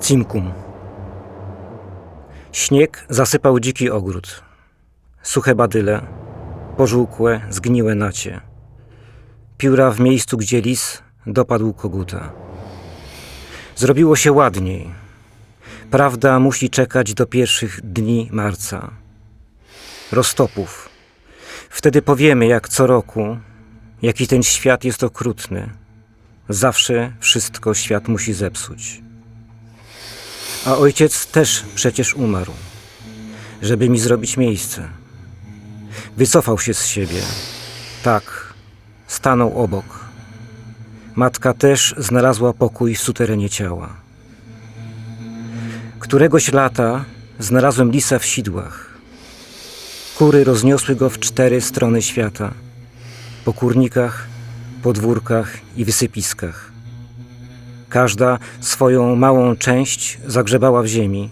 Cimkum. Śnieg zasypał dziki ogród. Suche badyle, pożółkłe, zgniłe nacie. Pióra w miejscu, gdzie lis dopadł koguta. Zrobiło się ładniej. Prawda musi czekać do pierwszych dni marca. Roztopów. Wtedy powiemy, jak co roku, jaki ten świat jest okrutny. Zawsze wszystko świat musi zepsuć. A ojciec też przecież umarł, żeby mi zrobić miejsce. Wycofał się z siebie. Tak, stanął obok. Matka też znalazła pokój w suterenie ciała. Któregoś lata znalazłem lisa w sidłach. Kury rozniosły go w cztery strony świata. Po kurnikach, podwórkach i wysypiskach. Każda swoją małą część zagrzebała w ziemi,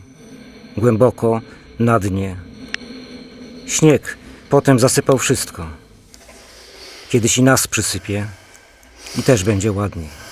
głęboko na dnie. Śnieg potem zasypał wszystko. Kiedyś i nas przysypie i też będzie ładnie.